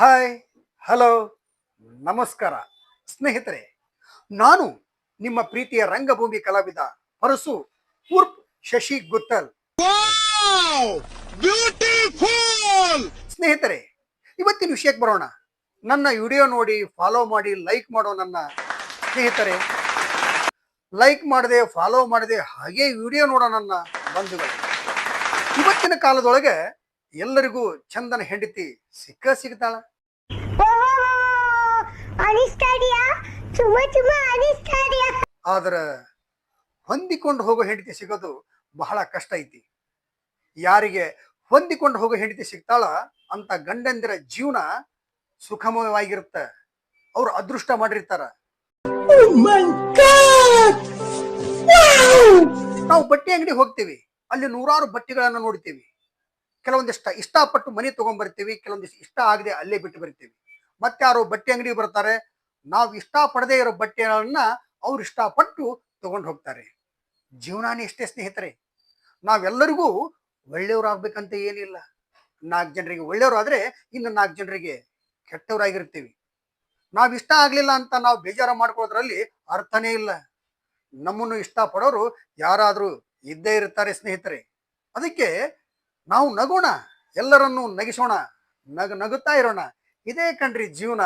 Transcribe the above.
Hi hello ನಮಸ್ಕಾರ. ಸ್ನೇಹಿತರೆ ನಾನು ನಿಮ್ಮ ಪ್ರೀತಿಯ ರಂಗಭೂಮಿ ಕಲಾವಿದ ಪರಸು ಉರ್ಪ್ ಶಶಿ ಗುತ್ತಲ್. ಬ್ಯೂಟಿಫುಲ್ ಸ್ನೇಹಿತರೆ ಇವತ್ತಿನ ವಿಷಯಕ್ಕೆ ಬರೋಣ. ನನ್ನ ವಿಡಿಯೋ ನೋಡಿ ಫಾಲೋ ಮಾಡಿ ಲೈಕ್ ಮಾಡೋ ನನ್ನ ಸ್ನೇಹಿತರೆ. ಲೈಕ್ ಮಾಡದೆ ಫಾಲೋ ಮಾಡದೆ ಹಾಗೆ ವಿಡಿಯೋ ನೋಡೋ ನನ್ನ ಬಂಧುಗಳು. ಇವತ್ತಿನ ಕಾಲದೊಳಗೆ ಎಲ್ಲರಿಗೂ ಚಂದನ ಹೆಂಡತಿ ಸಿಕ್ಕ ಸಿಗ್ತಾಳ. ಆದ್ರ ಹೊಂದಿಕೊಂಡು ಹೋಗೋ ಹೆಂಡತಿ ಸಿಗೋದು ಬಹಳ ಕಷ್ಟ ಐತಿ. ಯಾರಿಗೆ ಹೊಂದಿಕೊಂಡು ಹೋಗೋ ಹೆಂಡತಿ ಸಿಗ್ತಾಳ ಅಂತ ಗಂಡಂದಿರ ಜೀವನ ಸುಖಮಯವಾಗಿರುತ್ತ. ಅವ್ರು ಅದೃಷ್ಟ ಮಾಡಿರ್ತಾರ. ನಾವು ಬಟ್ಟೆ ಅಂಗಡಿ ಹೋಗ್ತೀವಿ. ಅಲ್ಲಿ ನೂರಾರು ಬಟ್ಟೆಗಳನ್ನ ನೋಡ್ತೀವಿ. ಕೆಲವೊಂದಿಷ್ಟ ಇಷ್ಟಪಟ್ಟು ಮನೆ ತಗೊಂಡ್ಬರ್ತೀವಿ ಕೆಲವೊಂದಿಷ್ಟು ಇಷ್ಟ ಆಗದೆ ಅಲ್ಲೇ ಬಿಟ್ಟು ಬರ್ತೀವಿ. ಮತ್ತೆ ಯಾರು ಬಟ್ಟೆ ಅಂಗಡಿ ಬರ್ತಾರೆ, ನಾವು ಇಷ್ಟಪಡದೇ ಇರೋ ಬಟ್ಟೆಗಳನ್ನ ಅವ್ರು ಇಷ್ಟಪಟ್ಟು ತಗೊಂಡು ಹೋಗ್ತಾರೆ. ಜೀವನಾನೇ ಇಷ್ಟೇ ಸ್ನೇಹಿತರೆ, ನಾವೆಲ್ಲರಿಗೂ ಒಳ್ಳೆಯವರಾಗಬೇಕಂತ ಏನಿಲ್ಲ. ನಾಲ್ಕು ಜನರಿಗೆ ಒಳ್ಳೆಯವರಾದ್ರೆ ಇನ್ನು ನಾಲ್ಕು ಜನರಿಗೆ ಕೆಟ್ಟವರಾಗಿರ್ತೀವಿ. ನಾವು ಇಷ್ಟ ಆಗಲಿಲ್ಲ ಅಂತ ನಾವು ಬೇಜಾರು ಮಾಡ್ಕೊಳ್ಳೋದ್ರಲ್ಲಿ ಅರ್ಥನೇ ಇಲ್ಲ. ನಮ್ಮನ್ನು ಇಷ್ಟಪಡೋರು ಯಾರಾದರೂ ಇದ್ದೇ ಇರ್ತಾರೆ ಸ್ನೇಹಿತರೆ. ಅದಕ್ಕೆ ನಾವು ನಗೋಣ ಎಲ್ಲರನ್ನೂ ನಗಿಸೋಣ ನಗ ನಗುತ್ತಾ ಇರೋಣ. ಇದೇ ಕಣ್ರಿ ಜೀವನ.